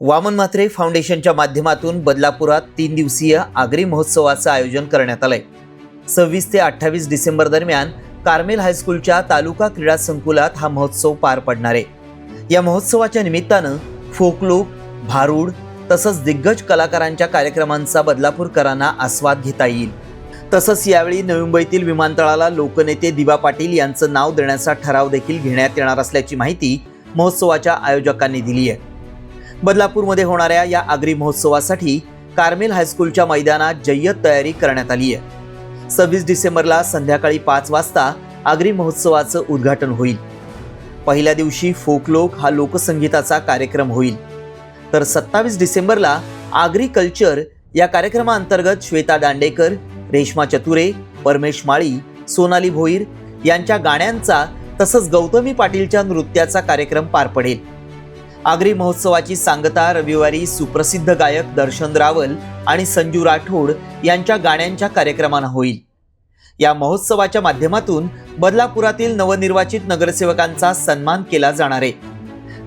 वामन म्हात्रे फाउंडेशनच्या माध्यमातून बदलापुरात तीन दिवसीय आगरी महोत्सवाचं आयोजन करण्यात आलंय. सव्वीस ते अठ्ठावीस डिसेंबर दरम्यान कार्मेल हायस्कूलच्या तालुका क्रीडा संकुलात हा महोत्सव पार पडणार आहे. या महोत्सवाच्या निमित्तानं फोकलोक भारूड तसंच दिग्गज कलाकारांच्या कार्यक्रमांचा बदलापूरकरांना आस्वाद घेता येईल. तसंच यावेळी नवी मुंबईतील विमानतळाला लोकनेते दिवा पाटील यांचं नाव देण्याचा ठराव देखील घेण्यात येणार असल्याची माहिती महोत्सवाच्या आयोजकांनी दिली आहे. बदलापूरमध्ये होणाऱ्या या आगरी महोत्सवासाठी कार्मेल हायस्कूलच्या मैदानात जय्यत तयारी करण्यात आली आहे. सव्वीस डिसेंबरला संध्याकाळी पाच वाजता आगरी महोत्सवाचं उद्घाटन होईल. पहिल्या दिवशी फोकलोक हा लोकसंगीताचा कार्यक्रम होईल. तर सत्तावीस डिसेंबरला आगरी कल्चर या कार्यक्रमाअंतर्गत श्वेता दांडेकर रेश्मा चतुरे परमेश माळी सोनाली भोईर यांच्या गाण्यांचा तसंच गौतमी पाटीलच्या नृत्याचा कार्यक्रम पार पडेल. आगरी महोत्सवाची सांगता रविवारी सुप्रसिद्ध गायक दर्शन रावल आणि संजू राठोड यांच्या गाण्यांच्या कार्यक्रमानं होईल. या महोत्सवाच्या माध्यमातून बदलापुरातील नवनिर्वाचित नगरसेवकांचा सन्मान केला जाणार आहे.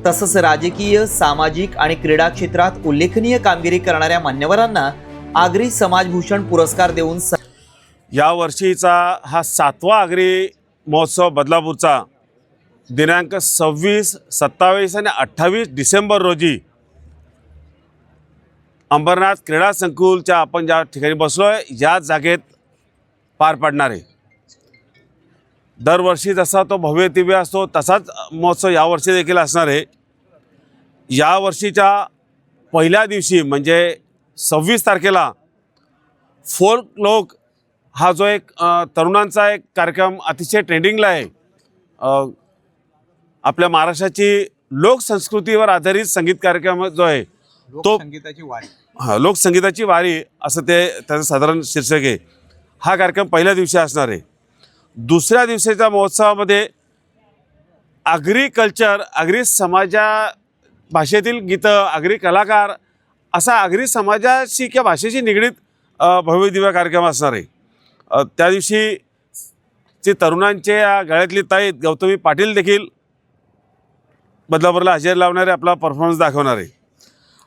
तसंच राजकीय सामाजिक आणि क्रीडा क्षेत्रात उल्लेखनीय कामगिरी करणाऱ्या मान्यवरांना आगरी समाजभूषण पुरस्कार देऊन स- या वर्षीचा हा सातवा आगरी महोत्सव बदलापूरचा. दिनांक सव्वीस सत्तावीस आणि अठ्ठावीस डिसेंबर रोजी अंबरनाथ क्रीडा संकुलच्या आपण ज्या ठिकाणी बसलो आहे या जागेत पार पडणार. आहे दरवर्षी जसा तो भव्य दिव्य असतो तसाच महोत्सव यावर्षी देखील असणार. आहे या वर्षीच्या पहिल्या दिवशी म्हणजे सव्वीस तारखेला फोल्क लोक हा जो एक तरुणांचा एक कार्यक्रम अतिशय ट्रेंडिंगला आहे. आपल्या महाराष्ट्राची लोकसंस्कृतीवर आधारित संगीत कार्यक्रम जो आहे तो संगीताची वारी. हा लोकसंगीताची वारी असं ते त्याचं साधारण शीर्षक आहे. हा कार्यक्रम पहिल्या दिवशी असणार आहे. दुसऱ्या दिवशीच्या महोत्सवामध्ये आगरी कल्चर आगरी समाजा भाषेतील गीतं आगरी कलाकार असा आगरी समाजाशी किंवा भाषेशी निगडीत भव्य दिव्य कार्यक्रम असणार आहे. त्या दिवशी जे तरुणांचे या गळ्यातली ताईत गौतमी पाटील देखील बदलापूरला हजेरी लावणारे आपला परफॉर्मन्स दाखवणार.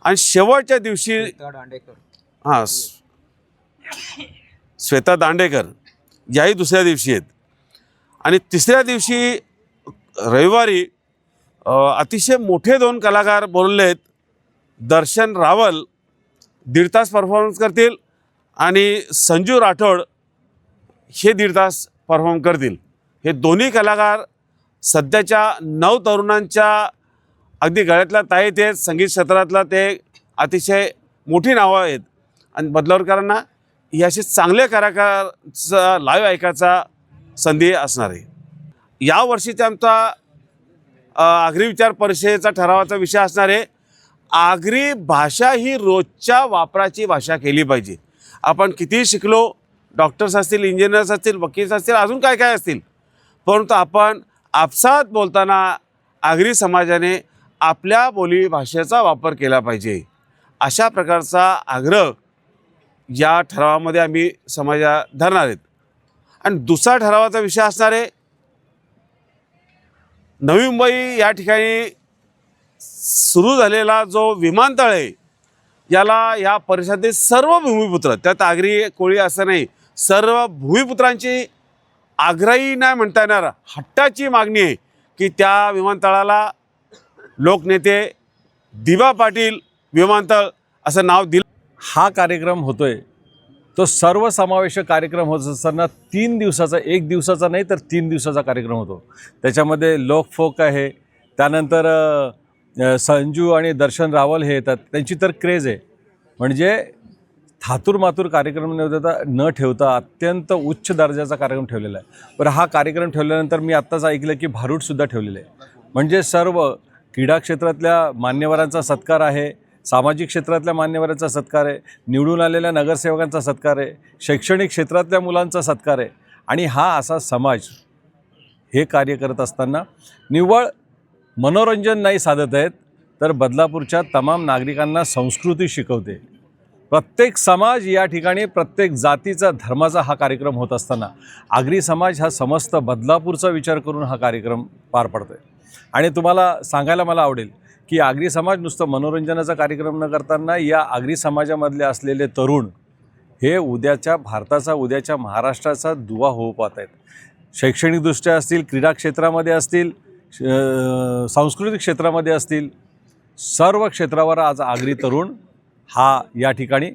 आणि शेवटच्या दिवशी हां श्वेता दांडेकर याही दुसऱ्या दिवशी आहेत. आणि तिसऱ्या दिवशी रविवारी अतिशय मोठे दोन कलाकार बोलले आहेत दर्शन रावल दीड तास परफॉर्मन्स करतील आणि संजू राठोड हे दीड तास परफॉर्म करतील. हे दोन्ही कलाकार सध्याच्या नऊ तरुणांच्या अगदी गळ्यातल्या ताई आहेत संगीत क्षेत्रातला ते अतिशय मोठी नावं आहेत. आणि बदलावरकरांना ही चांगले कलाकारचा लाईव्ह ऐकायचा संधी असणार आहे. या वर्षीचा आमचा आगरी विचार परिषदेचा ठरावाचा विषय असणार आहे. आगरी भाषा ही रोजच्या वापराची भाषा केली पाहिजे. आपण कितीही शिकलो डॉक्टर्स असतील इंजिनियर्स असतील वकील असतील अजून काय काय असतील. परंतु आपण आपसात बोलताना आगरी समाजाने आपल्या बोली भाषेचा वापर केला पाहिजे. अशा प्रकारचा आग्रह या ठरावामध्ये आम्ही समाजा धरणार आहेत. आणि दुसरा ठरावाचा विषय असणार आहे नवी मुंबई या ठिकाणी सुरू झालेला जो विमानतळ आहे याला या परिषदेत सर्व भूमिपुत्र त्यात आगरी कोळी असं नाही सर्व भूमिपुत्रांची आग्रही नाही म्हणता येणार. हट्टाची मागणी आहे की त्या विमानतळाला लोकनेते दिवा पाटील विमानतळ असं नाव दिलं. हा कार्यक्रम होतोय. तो सर्वसमावेशक कार्यक्रम होत असताना तीन दिवसाचा एक दिवसाचा नाही तर तीन दिवसाचा कार्यक्रम होतो. त्याच्यामध्ये लोकफोक आहे. त्यानंतर संजू आणि दर्शन रावल हे येतात. त्यांची तर क्रेज आहे. म्हणजे थातूर मातूर कार्यक्रम न देता न ठेवता अत्यंत उच्च दर्जाचा कार्यक्रम ठेवलेला आहे. बरं हा कार्यक्रम ठेवल्यानंतर मी आत्ताच ऐकलं की भारूडसुद्धा ठेवलेलं आहे. म्हणजे सर्व क्रीडा क्षेत्रातल्या मान्यवरांचा सत्कार आहे सामाजिक क्षेत्रातल्या मान्यवरांचा सत्कार आहे निवडून आलेल्या नगरसेवकांचा सत्कार आहे शैक्षणिक क्षेत्रातल्या मुलांचा सत्कार आहे. आणि हा असा समाज हे कार्य करत असताना निव्वळ मनोरंजन नाही साधत आहेत तर बदलापूरच्या तमाम नागरिकांना संस्कृती शिकवते. प्रत्येक समाज या ठिकाणी प्रत्येक जातीचा धर्माचा हा कार्यक्रम होत असताना आगरी समाज हा समस्त बदलापूरचा विचार करून हा कार्यक्रम पार पडतो आहे आणि तुम्हाला सांगायला मला आवडेल की आगरी समाज नुसतं मनोरंजनाचा कार्यक्रम न करताना या आगरी समाजामधले असलेले तरुण हे उद्याच्या भारताचा उद्याच्या महाराष्ट्राचा दुवा होऊ पाहत आहेत. शैक्षणिकदृष्ट्या असतील क्रीडा क्षेत्रामध्ये असतील श- सांस्कृतिक क्षेत्रामध्ये असतील सर्व क्षेत्रावर आज आगरी तरुण हा या ठिकाणी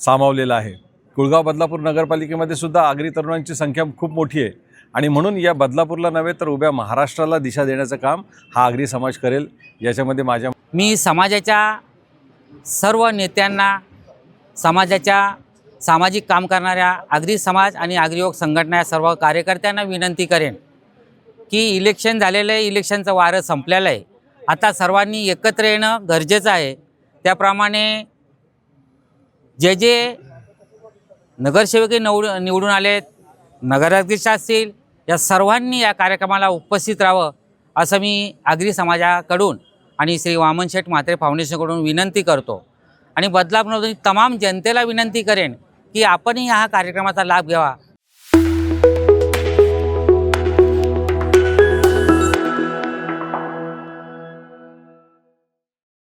सामावलेला आहे. कुळगाव बदलापूर नगरपालिकेमध्ये सुद्धा आगरी तरुणांची संख्या खूप मोठी आहे. आणि म्हणून या बदलापूरला नव्हे तर उभ्या महाराष्ट्राला दिशा देण्याचं काम हा आगरी समाज करेल. याच्यामध्ये माझ्या मी समाजाच्या सर्व नेत्यांना समाजाच्या सामाजिक काम करणाऱ्या आगरी समाज आणि आगरीयोग संघटना या सर्व कार्यकर्त्यांना विनंती करेन की इलेक्शन झालेलं आहे इलेक्शनचं वारं संपलेलं आहे. आता सर्वांनी एकत्र येणं गरजेचं आहे. त्याप्रमाणे जे जे नगरसेवकही निवड निवडून आलेत नगराध्यक्ष असतील या सर्वांनी या कार्यक्रमाला उपस्थित राहावं असं मी आगरी समाजाकडून आणि श्री वामन शेठ म्हात्रे फाउंडेशनकडून विनंती करतो. आणि बदलापूरमधून तमाम जनतेला विनंती करेन की आपणही ह्या कार्यक्रमाचा लाभ घ्यावा.